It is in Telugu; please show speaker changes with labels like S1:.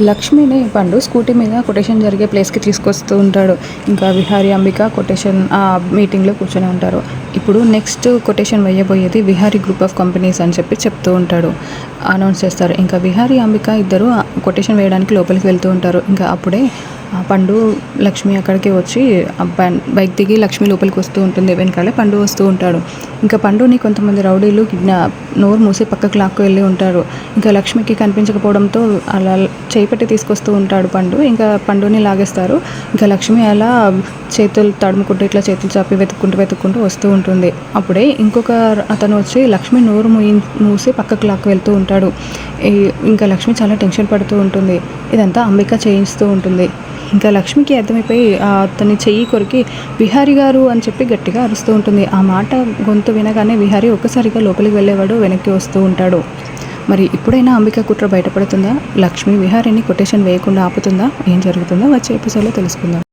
S1: లక్ష్మిని పండు స్కూటీ మీద కొటేషన్ జరిగే ప్లేస్కి తీసుకొస్తూ ఉంటాడు. ఇంకా విహారీ అంబిక కొటేషన్ ఆ మీటింగ్లో కూర్చొని ఉంటారు. ఇప్పుడు నెక్స్ట్ కొటేషన్ వేయబోయేది విహారీ గ్రూప్ ఆఫ్ కంపెనీస్ అని చెప్పి చెప్తూ ఉంటాడు. అనౌన్స్ చేస్తారు. ఇంకా విహారీ అంబిక ఇద్దరు కొటేషన్ వేయడానికి లోపలికి వెళ్తూ ఉంటారు. ఇంకా అప్పుడే పండు లక్ష్మి అక్కడికి వచ్చి బైక్ దిగి లక్ష్మి లోపలికి వస్తూ ఉంటుంది. వెనకాలే పండు వస్తూ ఉంటాడు. ఇంకా పండుని కొంతమంది రౌడీలు కిడ్నా నోరు మూసి పక్కకు లాక్కు వెళ్ళి ఉంటారు. ఇంకా లక్ష్మికి కనిపించకపోవడంతో అలా చేపట్టి తీసుకొస్తూ ఉంటాడు పండు. ఇంకా పండుని లాగేస్తారు. ఇంకా లక్ష్మి అలా చేతులు తడుముకుంటూ ఇట్లా చేతులు చాపి వెతుక్కుంటూ వెతుక్కుంటూ వస్తూ ఉంటుంది. అప్పుడే ఇంకొక అతను వచ్చి లక్ష్మి నోరు మూయి మూసి పక్కకు లాక్కు వెళ్తూ ఉంటాడు. ఇంకా లక్ష్మి చాలా టెన్షన్ పడుతూ ఉంటుంది. ఇదంతా అంబిక చేయిస్తూ ఉంటుంది. ఇంకా లక్ష్మికి అర్థమైపోయి అతని చెయ్యి కొరికి విహారి గారు అని చెప్పి గట్టిగా అరుస్తూ ఉంటుంది. ఆ మాట గొంతు వినగానే విహారి ఒక్కసారిగా లోపలికి వెళ్ళేవాడు వెనక్కి వస్తూ ఉంటాడు. మరి ఇప్పుడైనా అంబిక కుట్ర బయటపడుతుందా? లక్ష్మి విహారిని కొటేషన్ వేయకుండా ఆపుతుందా? ఏం జరుగుతుందో వచ్చే ఎపిసోడ్లో తెలుసుకుందాం.